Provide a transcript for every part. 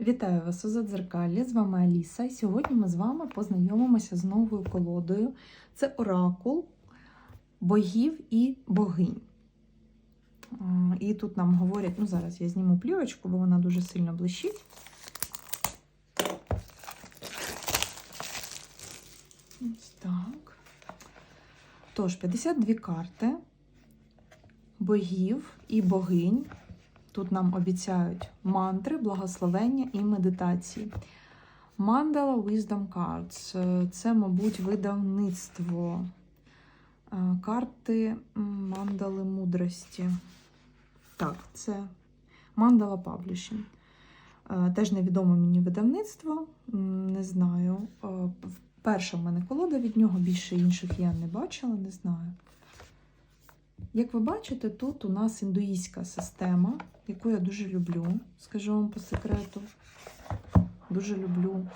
Вітаю вас у Задзеркалі, з вами Аліса. І сьогодні ми з вами познайомимося з новою колодою. Це оракул богів і богинь. І тут нам говорять, ну зараз я зніму плівочку, бо вона дуже сильно блищить. Так. Тож, 52 карти богів і богинь. Тут нам обіцяють мантри, благословення і медитації. Mandala Wisdom Cards Е, це, мабуть, видавництво Е, карти мандали мудрості. Так, це Mandala Publishing. Е, Теж невідоме мені видавництво. Не знаю. Перша в мене колода від нього, більше інших я не бачила, не знаю. Як ви бачите, тут у нас індуїзька система, яку я дуже люблю, скажу вам по секрету. Дуже люблю.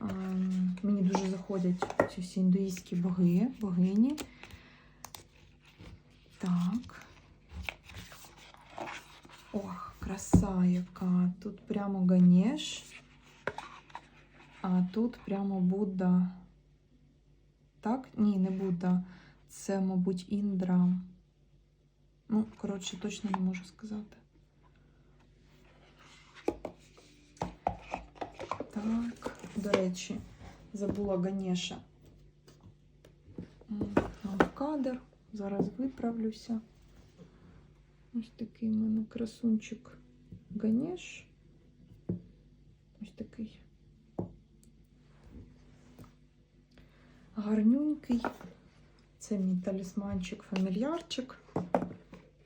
Ем, Мені дуже заходять ці всі індуїзькі боги, богині. Так. Ох, краса яка. Тут прямо Ганеш, а тут прямо Будда. Так? Ні, не Будда. Це, мабуть, Індра. Ну, коротше, точно не можу сказати. Так, до речі, забула Ганеша. Кадр. Зараз виправлюся. Ось такий в мене красунчик Ганеш. Ось такий. Гарнюнький. Це мій талісманчик, фамільярчик.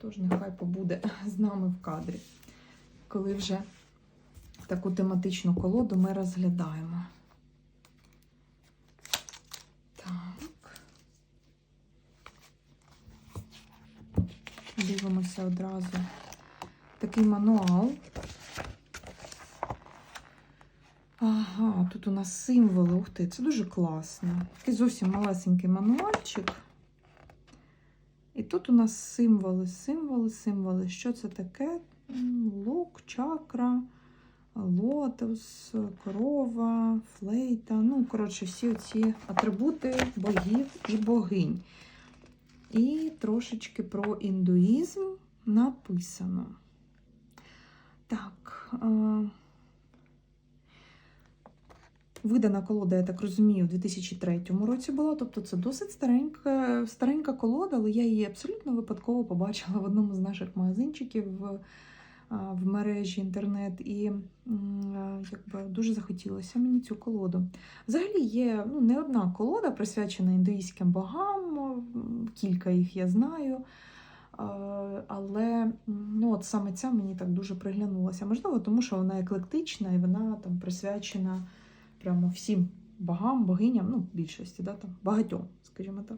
Тож нехай побуде з нами в кадрі, коли вже таку тематичну колоду ми розглядаємо. Так. Дивимося одразу такий мануал. Ага, тут у нас символи. Ух ти, це дуже класно. Такий зовсім малесенький мануальчик. Тут у нас символи, символи, символи. Що це таке? Лук, чакра, лотос, корова, флейта. Ну, коротше, всі ці атрибути богів і богинь. І трошечки про індуїзм написано. Так. Е Видана колода, я так розумію, у 2003 році була, тобто це досить старенька, старенька колода, але я її абсолютно випадково побачила в одному з наших магазинчиків в, в мережі інтернет, і якби дуже захотілося мені цю колоду. Взагалі є ну, не одна колода, присвячена індуїзьким богам, кілька їх я знаю. Але ну, от саме ця мені так дуже приглянулася. Можливо, тому що вона еклектична і вона там присвячена прямо всім богам, богиням, ну, більшості, да, там, багатьом, скажімо так.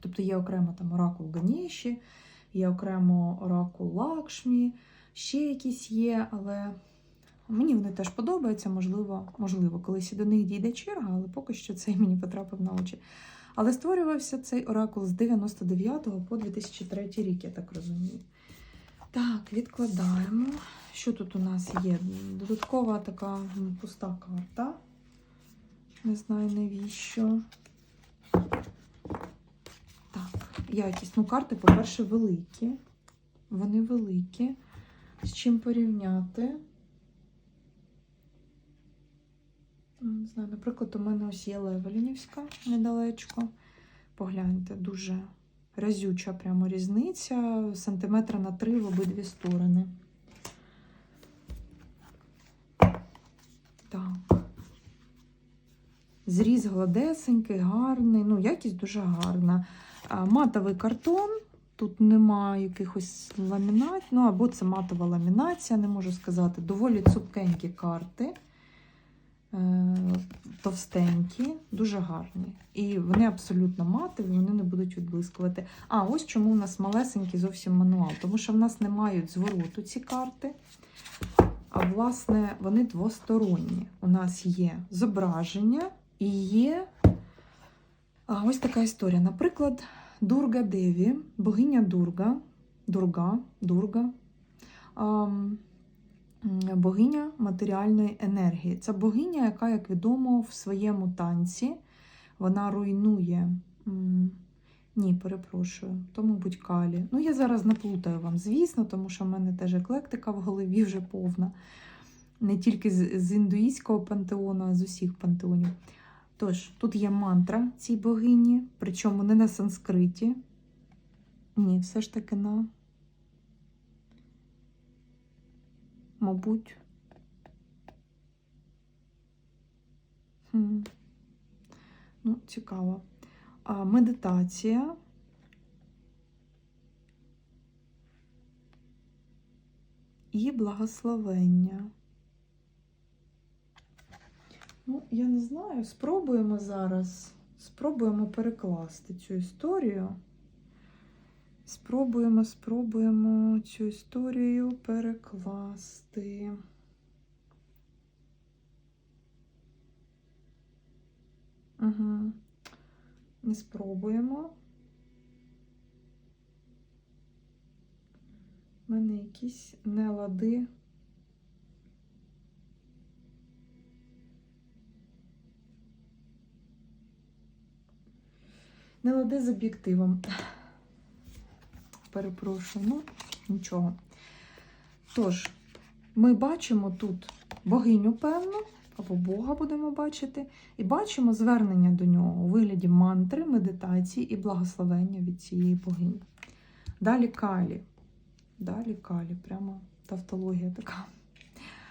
Тобто є окремо там оракул Ганеші, є окремо оракул Лакшмі, ще якісь є, але мені вони теж подобаються, можливо, можливо, колись і до них дійде черга, але поки що цей мені потрапив на очі. Але створювався цей оракул з 99 по 2003 рік, я так розумію. Так, відкладаємо. Що тут у нас є? Додаткова така пуста карта. Не знаю навіщо. Так, якість. Ну, карти, по-перше, великі. Вони великі. З чим порівняти? Не знаю, наприклад, у мене ось є Левелінівська недалечко. Погляньте, дуже разюча прямо різниця. Сантиметра на три в обидві сторони. Так. Зріз гладесенький, гарний, ну, якість дуже гарна. Матовий картон, тут нема якихось ламінат, ну або це матова ламінація, не можу сказати. Доволі цупкенькі карти, товстенькі, дуже гарні. І вони абсолютно матові, вони не будуть відблискувати. А, ось чому у нас малесенький зовсім мануал, тому що в нас не мають звороту ці карти. А власне, вони двосторонні. У нас є зображення і є а, ось така історія. Наприклад, Дурга Деві, богиня Дурга, Дурга, Дурга. ам, богиня матеріальної енергії. Це богиня, яка, як відомо, в своєму танці вона руйнує. Ні, перепрошую, то, мабуть, калі. Ну, я зараз наплутаю вам, звісно, тому що в мене теж еклектика в голові вже повна. Не тільки з, з індуїзького пантеону, а з усіх пантеонів. Тож, тут є мантра цій богині, причому не на санскриті. Ні, все ж таки на. Мабуть. Хм. Ну, цікаво. А, медитація. І благословення. Ну, я не знаю, спробуємо зараз. Спробуємо перекласти цю історію. Спробуємо, спробуємо цю історію перекласти. Угу. Не спробуємо. У мене якісь нелади. Нелади з об'єктивом. Перепрошую, ну, нічого. Тож, ми бачимо тут богиню певну, або Бога будемо бачити, і бачимо звернення до нього у вигляді мантри, медитації і благословення від цієї богині. Далі Калі. Далі Калі, прямо тавтологія така.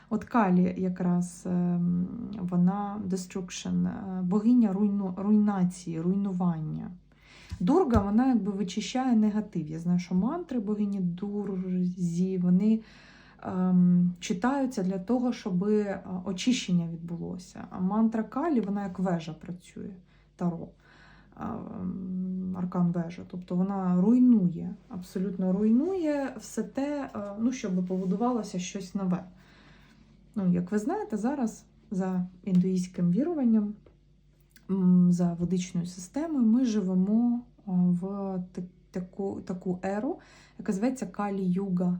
От Калі якраз ем, вона destruction, е, богиня руйну, руйнації, руйнування. Дурга, вона якби вичищає негатив. Я знаю, що мантри богині Дурзі, вони ем, читаються для того, щоб е, очищення відбулося. А мантра Калі, вона як вежа працює, таро. ем, Аркан вежа, тобто вона руйнує, абсолютно руйнує все те, е, ну, щоб побудувалося щось нове. Ну, як ви знаєте, зараз за індуїзьким віруванням, за ведичною системою, ми живемо в таку, таку еру, яка зветься Калі-Юга.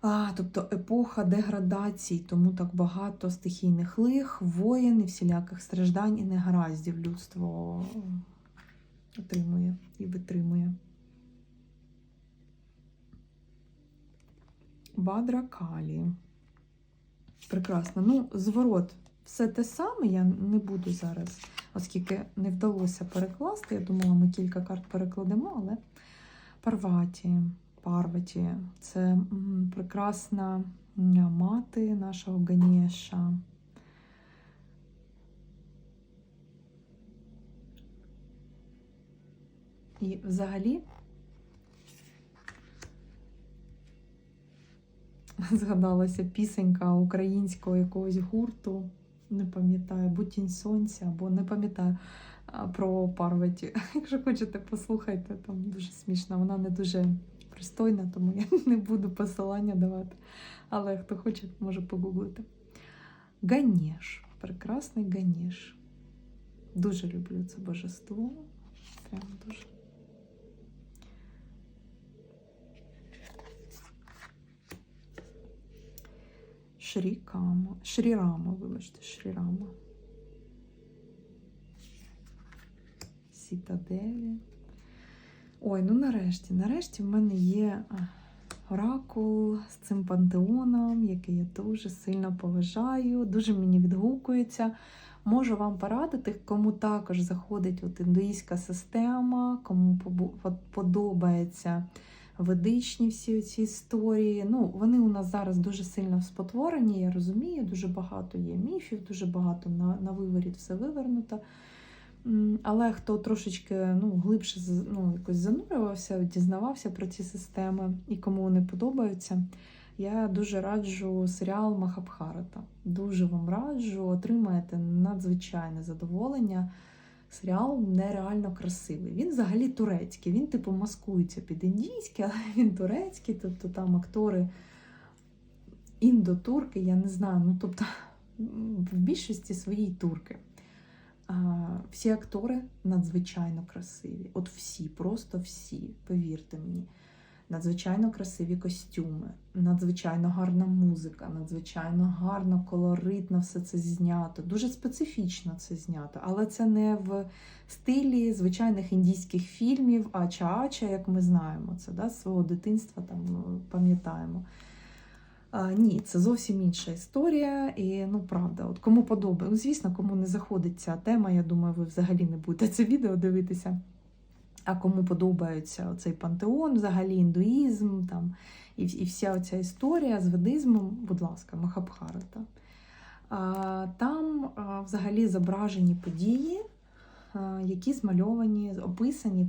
А, тобто епоха деградацій, тому так багато стихійних лих, воєн і всіляких страждань і негараздів людство отримує і витримує. Бадра Калі. Прекрасно. Ну, зворот, все те саме я не буду зараз, оскільки не вдалося перекласти. Я думала, ми кілька карт перекладемо, але Парваті, Парваті це прекрасна мати нашого Ганєша. І взагалі згадалася пісенька українського якогось гурту, не пам'ятаю, Бутінь сонця, або не пам'ятаю про Парваті. Якщо хочете, послухайте, там дуже смішно. Вона не дуже пристойна, тому я не буду посилання давати. Але хто хоче, може погуглити. Ганєш, прекрасний Ганєш. Дуже люблю це божество. Прям дуже. Шрікама. Шрірама, вибачте, Шрірама. Сітаделі. Ой, ну нарешті, нарешті в мене є оракул з цим пантеоном, який я дуже сильно поважаю, дуже мені відгукується. Можу вам порадити, кому також заходить от індуїзька система, кому подобається ведичні всі ці історії. Ну, вони у нас зараз дуже сильно спотворені, я розумію, дуже багато є міфів, дуже багато на, на виворіт все вивернуто. Але хто трошечки ну, глибше ну, якось занурювався, дізнавався про ці системи і кому вони подобаються, я дуже раджу серіал Махабхарата. Дуже вам раджу, отримаєте надзвичайне задоволення. Серіал нереально красивий. Він взагалі турецький. Він, типу, маскується під індійський, але він турецький, тобто там актори індотурки, я не знаю. Ну, тобто, в більшості своїй турки. А, всі актори надзвичайно красиві. От всі, просто всі, повірте мені. Надзвичайно красиві костюми, надзвичайно гарна музика, надзвичайно гарно, колоритно все це знято. Дуже специфічно це знято, але це не в стилі звичайних індійських фільмів, ача-ача, як ми знаємо це да, з свого дитинства там ну, пам'ятаємо. А, ні, це зовсім інша історія. І ну правда, от кому подобає, ну, звісно, кому не заходить ця тема, я думаю, ви взагалі не будете це відео дивитися. А кому подобається цей пантеон, взагалі індуїзм там, і і вся оця історія з ведизмом, будь ласка, Махабхарата. А, Там а, взагалі зображені події, а, які змальовані, описані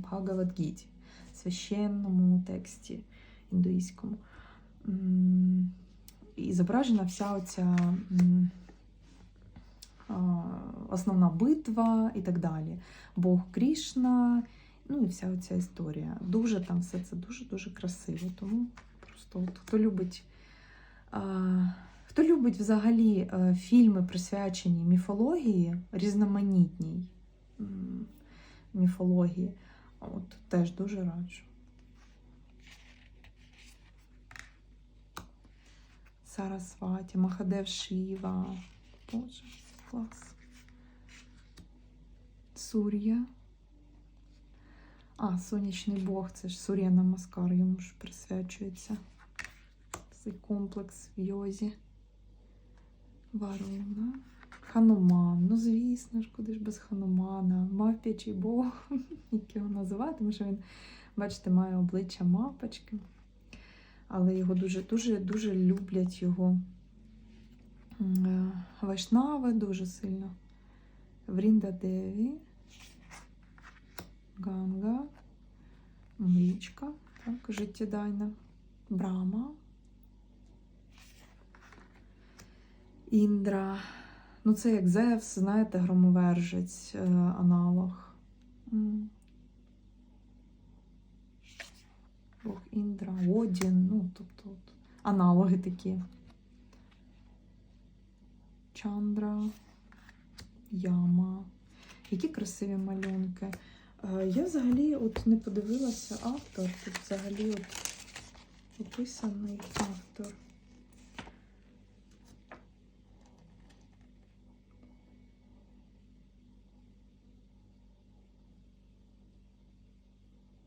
в священному тексті індуїзькому. І зображена вся оця основна битва і так далі. Бог Крішна. Ну і вся оця історія. Дуже там все це дуже-дуже красиво. Тому просто от, хто любить. А, Хто любить взагалі е, фільми, присвячені міфології, різноманітній міфології, от теж дуже раджу. Сарасваті, Махадев Шіва. Боже, клас. Сур'я. А, сонячний Бог, це ж Сур'я Намаскар, йому ж присвячується цей комплекс в йозі. Варуна. Хануман. Ну, звісно ж, куди ж без Ханумана. Мавпячий Бог, як його називати, тому що він, бачите, має обличчя мавпочки. Але його дуже-дуже дуже люблять його е, вайшнави дуже сильно. Врінда Деві. Ганга, Мрічка, так, життєдайна, Брама, Індра. Ну, це як Зевс, знаєте, громовержець, е, аналог. Бог Індра, Одін, ну, тобто от, аналоги такі. Чандра, Яма. Які красиві малюнки. Е, Я взагалі от не подивилася автор. Тут взагалі от описаний автор.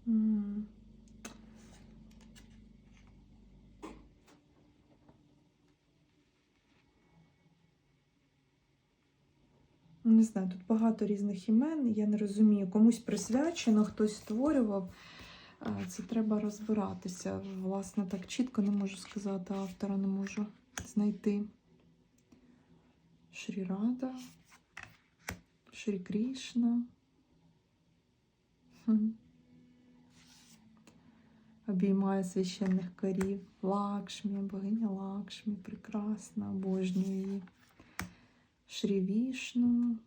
М. Не знаю, тут багато різних імен. Я не розумію, комусь присвячено, хтось створював. Це треба розбиратися. Власне, так чітко не можу сказати, автора не можу знайти. Шрі Рада, Шрі Крішна. Хм. Обіймає священних корів. Лакшмі, богиня Лакшмі, прекрасна, обожнюю її. Шрі Вішну.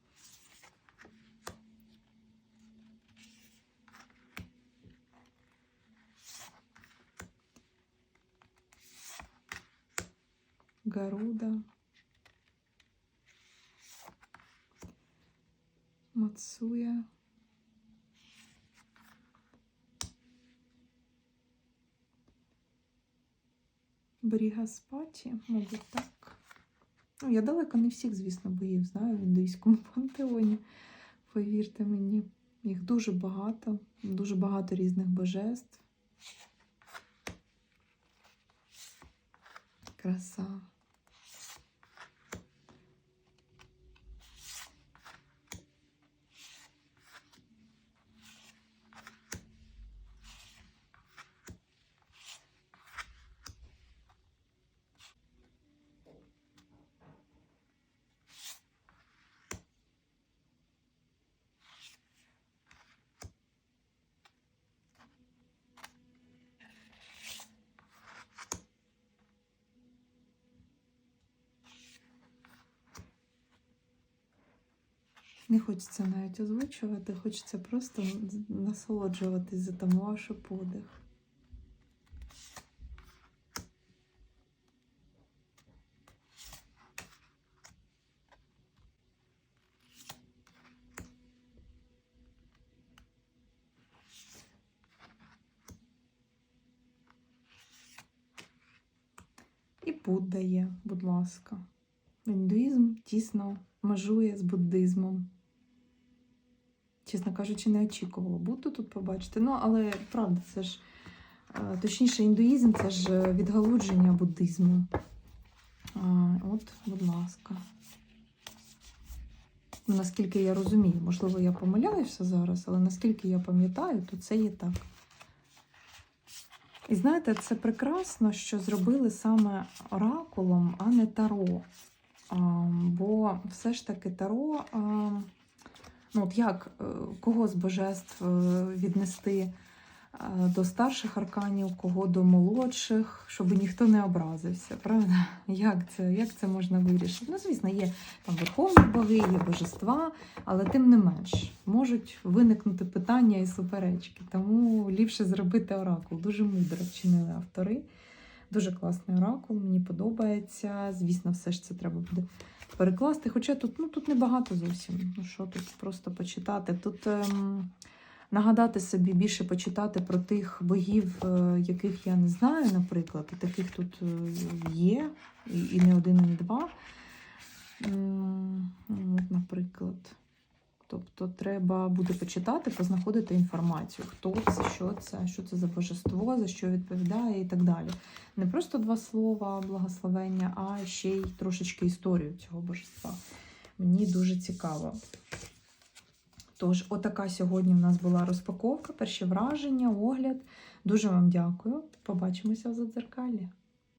Гаруда. Мацуя. Брігаспаті, мабуть, так. Ну, я далеко не всіх, звісно, боїв знаю в індуїзькому пантеоні. Повірте мені, їх дуже багато, дуже багато різних божеств. Краса. Не хочеться навіть озвучувати, хочеться просто насолоджуватись, затамувавши подих. І Будда є, будь ласка. Індуїзм тісно межує з буддизмом. Чесно кажучи, не очікувала Будду тут побачити. Ну, але правда, це ж е, точніше, індуїзм це ж відгалудження буддизму. От, будь ласка. Ну, Наскільки я розумію, можливо, я помиляюся зараз, але наскільки я пам'ятаю, то це є так. І знаєте, це прекрасно, що зробили саме оракулом, а не таро. А, бо все ж таки таро, а, ну от як е, кого з божеств е, віднести е, до старших арканів, кого до молодших, щоб ніхто не образився, правда? Як це, як це можна вирішити? Ну, звісно, є там верховні боги, є божества, але тим не менш можуть виникнути питання і суперечки. Тому ліпше зробити оракул. Дуже мудро вчинили автори. Дуже класний оракул, мені подобається. Звісно, все ж це треба буде перекласти. Хоча тут, ну, тут небагато зовсім. Ну що тут просто почитати. Тут ем, нагадати собі більше почитати про тих богів, е, яких я не знаю, наприклад, і таких тут е, є, і, і не один, і два. Ем, наприклад. Тобто треба буде почитати, познаходити інформацію, хто це, що це, що це за божество, за що відповідає і так далі. Не просто два слова благословення, а ще й трошечки історію цього божества. Мені дуже цікаво. Тож, отака сьогодні в нас була розпаковка, перші враження, огляд. Дуже вам дякую. Побачимося в задзеркалі.